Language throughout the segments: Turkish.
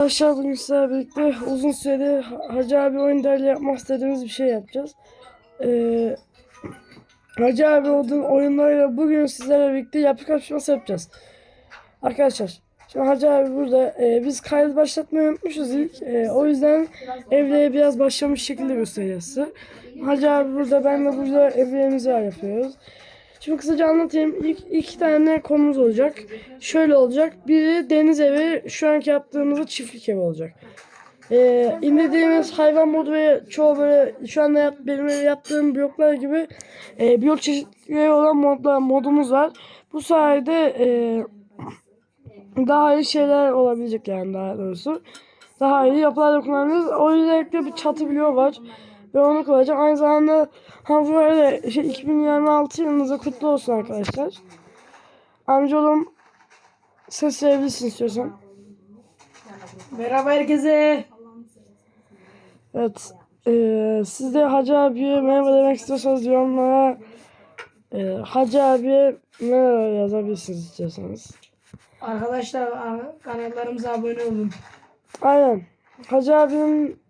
Arkadaşlar bugün sizlerle birlikte uzun süredir Hacı abi oyun derli yapmak istediğimiz bir şey yapacağız. Ee, Hacı abi olduğun oyunlarıyla bugün sizlerle birlikte yapı kapışması yapacağız. Arkadaşlar şimdi Hacı abi burada e, biz kaydı başlatmayı unutmuşuz ilk. E, o yüzden evlere biraz başlamış şekilde göstereceğiz size. Hacı abi burada ben de burada evlerimizi yapıyoruz. Şimdi kısaca anlatayım. İlk iki tane konumuz olacak. Şöyle olacak. Biri deniz evi, şu anki yaptığımız çiftlik evi olacak. Ee, indirdiğimiz hayvan modu ve çoğu böyle şu anda yap, benim yaptığım bloklar gibi e, blok çeşitleri olan modlar, modumuz var. Bu sayede e, daha iyi şeyler olabilecek yani daha doğrusu. Daha iyi yapılar kullanabiliriz. O yüzden bir çatı bloğu var. Ve onu koyacağım. Aynı zamanda ha bu arada şey, 2026 yılınıza kutlu olsun arkadaşlar. Amcaoğlum ses verebilirsin istiyorsan. Merhaba herkese. Evet. Ee, siz de Hacı abiye merhaba demek istiyorsanız yorumlara e, Hacı abiye merhaba yazabilirsiniz istiyorsanız. Arkadaşlar kanallarımıza abone olun. Aynen. Hacı abinin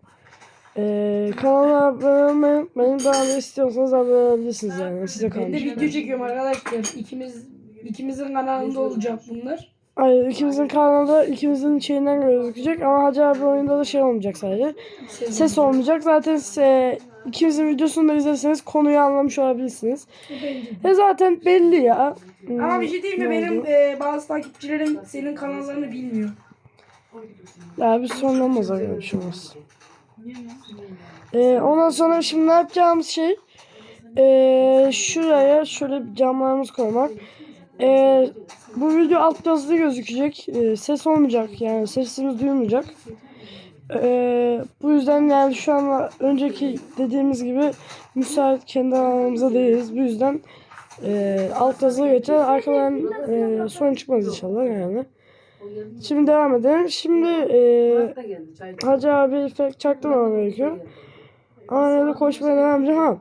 e, kanalına abone olmayı unutmayın. Daha da istiyorsanız abone olabilirsiniz yani. Size Ben de kalmış. video çekiyorum arkadaşlar. İkimiz ikimizin kanalında olacak bunlar. Hayır ikimizin kanalda ikimizin şeyinden gözükecek ama Hacı abi oyunda da şey olmayacak sadece. Ses olmayacak. Zaten e, ikimizin videosunu da izlerseniz konuyu anlamış olabilirsiniz. E zaten belli ya. Hmm, Ama bir şey diyeyim mi? ne Benim oldu? e, bazı takipçilerim senin kanallarını bilmiyor. Ya bir sorun olmaz öyle bir şey olmaz. E, ondan sonra şimdi ne yapacağımız şey e, şuraya şöyle camlarımız koymak. E, bu video alt yazılı gözükecek. E, ses olmayacak yani sesimiz duyulmayacak. E, bu yüzden yani şu an önceki dediğimiz gibi müsait kendi alanımıza değiliz. Bu yüzden e, alt yazılı geçer. Arkadan e, sorun çıkmaz inşallah yani. Şimdi devam edelim. Şimdi e, Hacı abi pek çaktırmamam gerekiyor. Öyle koşmaya devam edeceğim. Ha.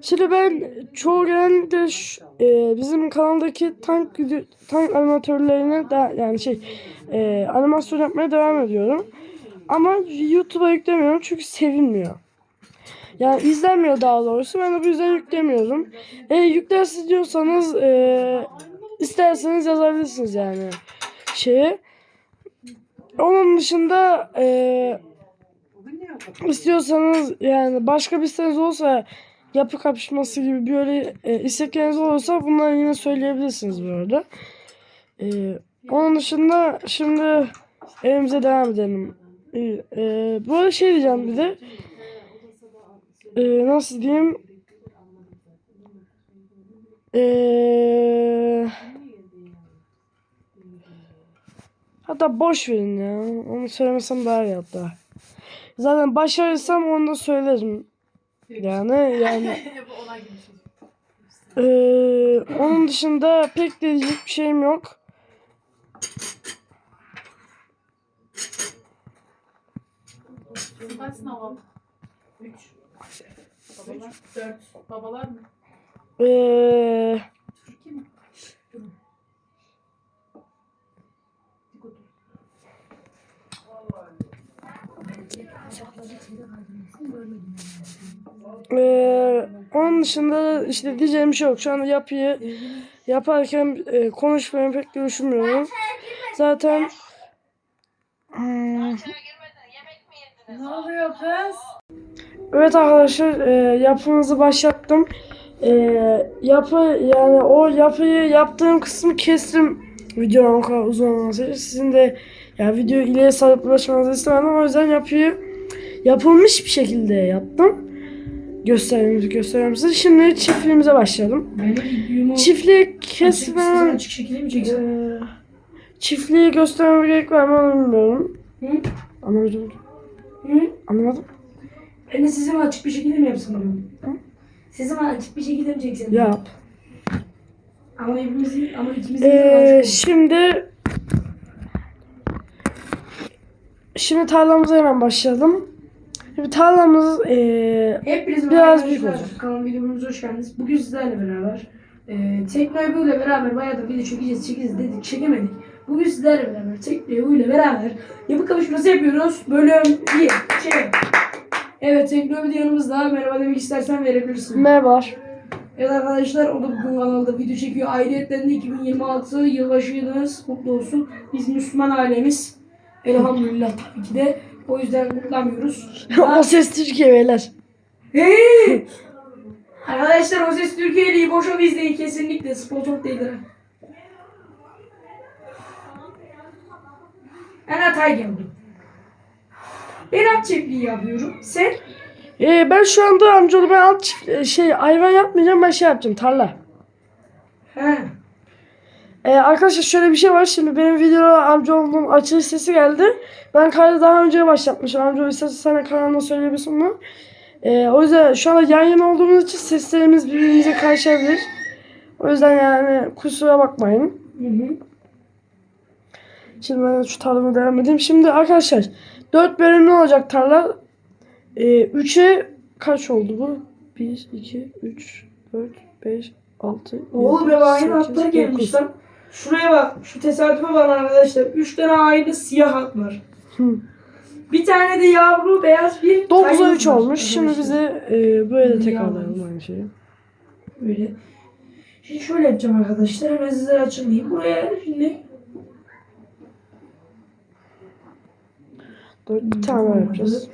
Şimdi ben çoğu genellikle ş- e, bizim kanaldaki tank tank animatörlerine de yani şey e, animasyon yapmaya devam ediyorum. Ama YouTube'a yüklemiyorum çünkü sevilmiyor. Yani izlenmiyor daha doğrusu. Ben de bu yüzden yüklemiyorum. E, yüklersiz diyorsanız e, isterseniz yazabilirsiniz yani şeye. Onun dışında e, istiyorsanız yani başka bir isteğiniz olsa yapı kapışması gibi böyle e, istekleriniz olursa bunları yine söyleyebilirsiniz bu arada. E, onun dışında şimdi evimize devam edelim. E, e, bu arada şey diyeceğim bir de e, nasıl diyeyim Eee Hatta boş verin ya. Onu söylemesem daha iyi hatta. Zaten başarırsam onu da söylerim. Yani yani. Eee onun dışında pek diyecek bir şeyim yok. Kaç sınav 3. Babalar 4. Babalar mı? Eee Türkiye mi? Dik otur. Eee, onun dışında işte diyeceğim bir şey yok. Şu anda yapıyı yaparken e, konuşmayı pek düşünmüyorum. Zaten hmm, Ne oluyor kız? Evet arkadaşlar e, yapımızı başlattım. E, yapı yani o yapıyı yaptığım kısmı kestim. Videonun kadar uzun olması. Sizin de yani videoyu ileri sarıp ulaşmanızı istemedim. O yüzden yapıyı yapılmış bir şekilde yaptım. Göstereyim, göstereyim size. Şimdi çiftliğimize başlayalım. Benim Çiftliği açık, kesmem... açık şekilde mi çeksin? Ee, çiftliği göstermeme gerek var mı bilmiyorum. Hı? Anlamadım. Hı? Anlamadım. Ben de sizin açık bir şekilde mi yapsın diyorum. Sizin açık bir şekilde mi çeksin? Yap. Ama hepimizin ama ikimizin Ee, şimdi şimdi tarlamıza hemen başlayalım. Tarlamız ee, Hepiniz Biraz büyük olacak. Kanalıma videomuza hoş geldiniz. Bugün sizlerle beraber e, Teknoebu ile beraber bayağı da video çekeceğiz çekeceğiz dedik çekemedik. Bugün sizlerle beraber Tekno ile beraber yapı kavuşması yapıyoruz. Bölüm 1. Şey. Evet Tekno de yanımızda. Merhaba demek istersen verebilirsin. Merhaba. Evet arkadaşlar o da bugün kanalda video çekiyor. Ayrıyetten de 2026 yılbaşınız mutlu olsun. Biz Müslüman ailemiz. Elhamdülillah tabii ki de. O yüzden kutlamıyoruz. o ses Türkiye beyler. Hey! Arkadaşlar O Ses Türkiye'yi boşa izleyin kesinlikle. Sponsor değildir. Ben Hatay geldim. Ben at çiftliği yapıyorum. Sen? Ee, ben şu anda amcaoğlu ben alt çift- şey hayvan yapmayacağım ben şey yapacağım tarla. He. Ee, arkadaşlar şöyle bir şey var. Şimdi benim videoda amcaoğlumun açılış sesi geldi. Ben kaydı daha önce başlatmışım. Amcaoğlu istersen sana kanalına söyleyebilirsin bunu. Ee, o yüzden şu anda yan yana olduğumuz için seslerimiz birbirimize karışabilir. O yüzden yani kusura bakmayın. Hı hı. Şimdi ben şu tarlamı devam edeyim. Şimdi arkadaşlar 4 bölümlü olacak tarla. Ee, 3'e kaç oldu bu? 1, 2, 3, 4, 5, 6, 7, Oğlum be aynı hatlar gelmiş lan. Şuraya bak. Şu tesadüfe bak arkadaşlar. Üç tane aynı siyah hat var. Bir tane de yavru beyaz bir 9'a tayımız 3 var olmuş. Şimdi bize e, böyle de tekrarlayalım aynı şeyi. Böyle. Şimdi şöyle yapacağım arkadaşlar. Hemen size açıklayayım. Buraya şimdi 4 bir tane daha yapacağız.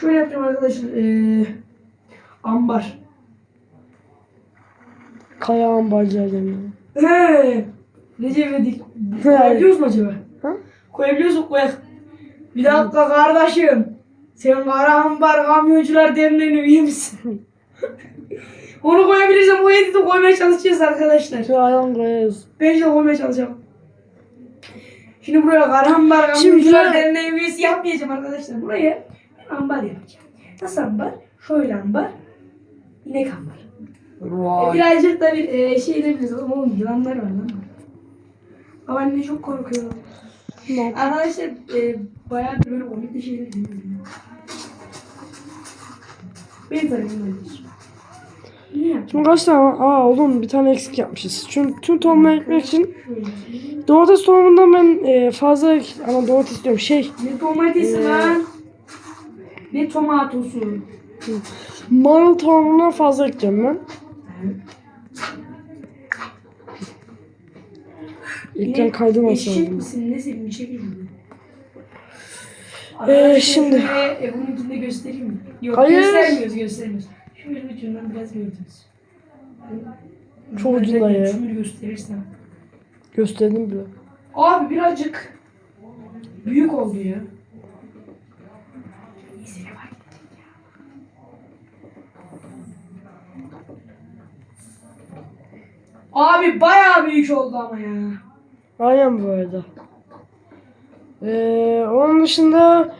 Şöyle yapacağım arkadaşlar. Ee, ambar. Kaya ambarcıya deniyor. He. Recep İvedik. Koyabiliyoruz mu acaba? Ha? Koyabiliyoruz mu koyak? Bir dakika kardeşim. Sen Kara Ambar Kamyoncular Derneği'ne üye misin? Onu koyabilirsem o editi koymaya çalışacağız arkadaşlar. Şu ayağım koyarız. Ben de koymaya çalışacağım. Şimdi buraya Kara Ambar Şimdi Kamyoncular Derneği üyesi yapmayacağım arkadaşlar. Buraya ben ambar yapacağım. Nasıl ambar? Şöyle ambar. İnek ambar. E, birazcık da bir e, şey edebiliriz. Oğlum yılanlar var lan. Ama anne çok korkuyorum. Ne? Arkadaşlar e, bayağı böyle komik bir şeyler dinliyorum. Ben tarafım öyledir. Niye yaptın? Şimdi kaç tane? Aa oğlum bir tane eksik yapmışız. Çünkü tüm tohumları ekmek için Şöyle. domates tohumundan ben e, fazla ama domates diyorum şey Ne domatesi Ee, lan? Ne tomatosu? marul tohumundan fazla ekeceğim ben. Ne- kaydı nasıl Eşek misin? Ne senin? Bir şey mi? Ee, şimdi- E, bununkini de göstereyim mi? Yok Hayır. göstermiyoruz göstermiyoruz. Şöyle ucundan biraz gördünüz. Çok ucunda ya. Şunu gösterirsem. Gösterdim bile. Abi birazcık büyük oldu ya. Abi bayağı büyük oldu ama ya. Aynen bu arada. Ee, onun dışında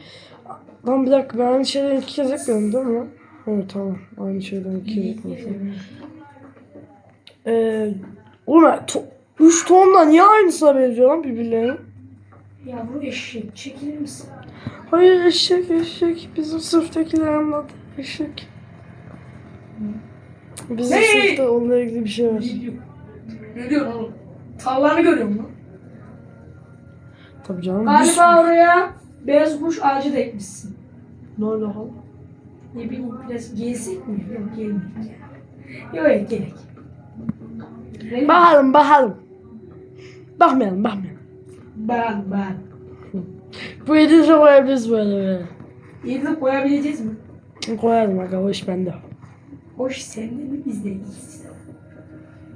Lan bir dakika ben aynı şeyden iki kez ekledim değil mi? Evet tamam aynı şeyden iki kez ekledim. Ee, oğlum ya, to- üç tonla niye aynısına benziyor lan birbirlerine? Yavru eşek çekilir misin? Hayır eşek eşek bizim sınıftakilerin adı eşek. Bizim Ne? sınıfta onunla ilgili bir şey var. Ne diyor? Ne diyorsun oğlum? Tallarını görüyor musun? Tabii canım. Galiba oraya beyaz kuş ağacı da ekmişsin. Ne alaka? Ne bileyim biraz gezsek mi? Yok gelmedik ya. Yok gerek. Bakalım bakalım. Bakmayalım bakmayalım. Ben ben. Bu editi koyabiliriz böyle böyle. Yedip koyabileceğiz mi? Koyarım aga o iş bende. Hoş sende mi bizde değiliz.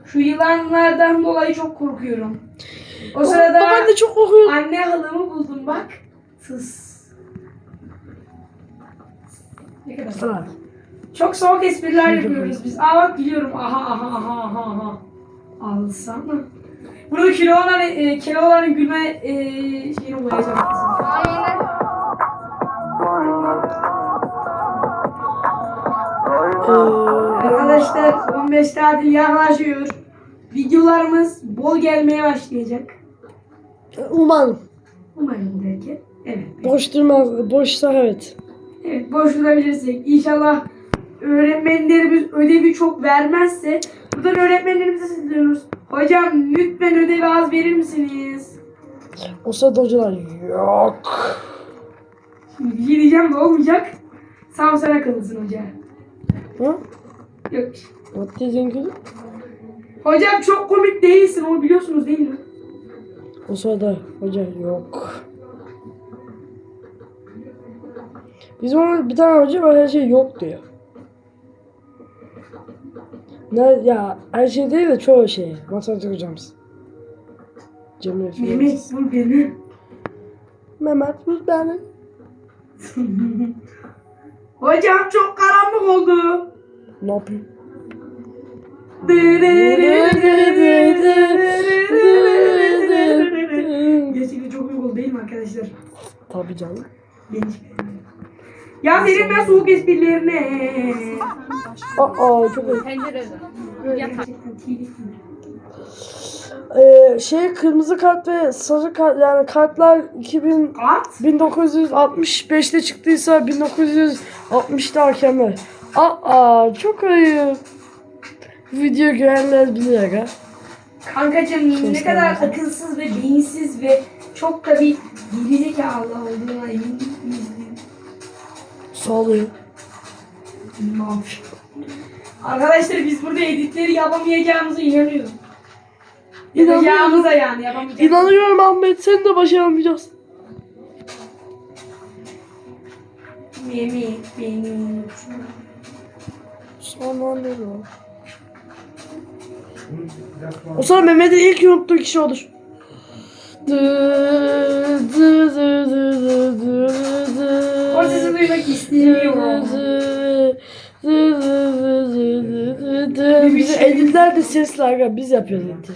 Şu yılanlardan dolayı çok korkuyorum. O sırada Ben de çok korkuyorum. anne halımı buldum bak. Tıs. Ne kadar Tamam. Çok soğuk espriler yapıyoruz biz. Aa bak biliyorum. Aha aha aha aha aha. Alsana. Burada kilo olan, e, kilo olan gülme e, şeyini koyacağım. Ee, Arkadaşlar 15 tatil yaklaşıyor. Videolarımız bol gelmeye başlayacak. umarım. Umarım derken. Evet. Boş durmaz. Boşsa evet. Evet boş durabilirsek. İnşallah öğretmenlerimiz ödevi çok vermezse buradan öğretmenlerimize sesleniyoruz. Hocam lütfen ödevi az verir misiniz? O sırada hocalar yok. Şimdi bir şey diyeceğim de olmayacak. Sağ ol sen akıllısın hoca. Hı? Yok. What did you Hocam çok komik değilsin onu biliyorsunuz değil mi? O sırada hoca yok. Bizim ona bir tane hoca var her şey yok diyor. Ne ya her şey değil de çoğu şey. Matematik hocamız. Cemil Mehmet Fiyansız. vur beni. Mehmet vur beni. Hocam çok karanlık oldu. Ne yapayım? Gerçekten çok oldu değil mi arkadaşlar? Tabii canım. Benim. Ya senin ben soğuk esprilerine. Aa çok iyi. Pencerede. Yatak. Gerçekten tilik. Ee, şey kırmızı kart ve sarı kart yani kartlar 2000 At. 1965'te çıktıysa 1960'da hakemler. Aa çok ayıp. Video görenler bilir aga. Kankacım ne kadar akılsız ve beyinsiz ve çok da bir gerizekalı olduğuna emin miyiz? Sağlıyor. Bilmem. Arkadaşlar biz burada editleri yapamayacağımıza inanıyorum. İnanıyorum. Yapacağımıza yani yapamayacağımıza. İnanıyorum Ahmet sen de başaramayacaksın. Mehmet benim. Sonra ne o? O sonra Mehmet'in ilk unuttuğu kişi olur. O sesi duymak istemiyorum. Bizi editler de sesli aga biz yapıyoruz editi.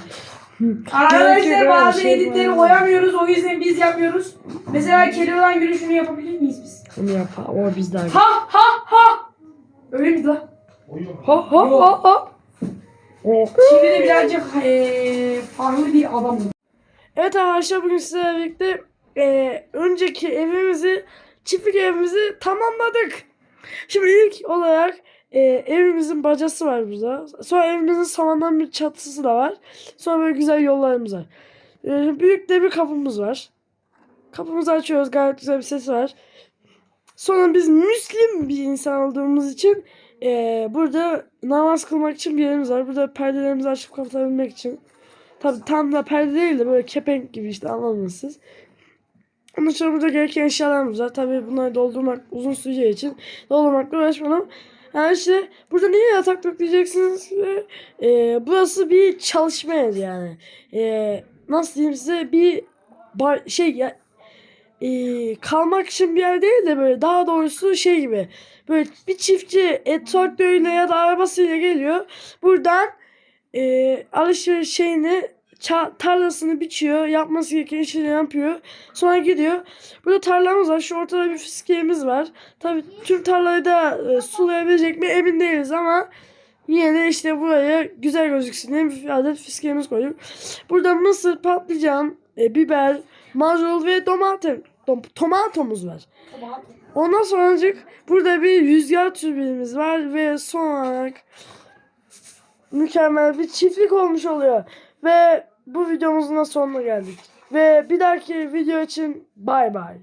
Arkadaşlar bazı şey editleri var. koyamıyoruz o yüzden biz yapıyoruz. Mesela Keloğlan yürüyüşünü yapabilir miyiz biz? Onu yap o bizde aga. Ha ha ha! Öyle mi lan? Ha ha ha ha. Şimdi de birazcık eee farklı bir adam. Evet arkadaşlar bugün sizlerle birlikte eee, önceki evimizi çiftlik evimizi tamamladık. Şimdi ilk olarak eee, evimizin bacası var burada. Sonra evimizin samandan bir çatısı da var. Sonra böyle güzel yollarımız var. Eee, büyük de bir kapımız var. Kapımızı açıyoruz gayet güzel bir ses var. Sonra biz Müslim bir insan olduğumuz için eee, burada namaz kılmak için bir yerimiz var. Burada perdelerimizi açıp kapatabilmek için. Tabi tam da perde değil de böyle kepenk gibi işte anladınız siz. Ondan sonra burada gereken eşyalarımız var. Tabi bunları doldurmak uzun süreceği için doldurmakla uğraşmadım. Yani işte burada niye yatak yok diyeceksiniz. Ee, burası bir çalışma yeri yani. Ee, nasıl diyeyim size bir bar- şey ya, ee, kalmak için bir yer değil de böyle daha doğrusu şey gibi. Böyle bir çiftçi et traktörüyle ya da arabasıyla geliyor. Buradan e, alışveriş şeyini tarlasını biçiyor. Yapması gereken işleri yapıyor. Sonra gidiyor. Burada tarlamız var. Şu ortada bir fiskiyemiz var. Tabii tüm tarlayı da e, sulayabilecek mi emin değiliz ama yine de işte buraya güzel gözüksün diye bir adet fiskiyemiz koyduk. Burada mısır, patlıcan, e, biber, marul ve domates, dom- tomatomuz var. Ondan sonra burada bir rüzgar türbinimiz var ve son olarak mükemmel bir çiftlik olmuş oluyor. Ve bu videomuzun da sonuna geldik. Ve bir dahaki video için bay bay.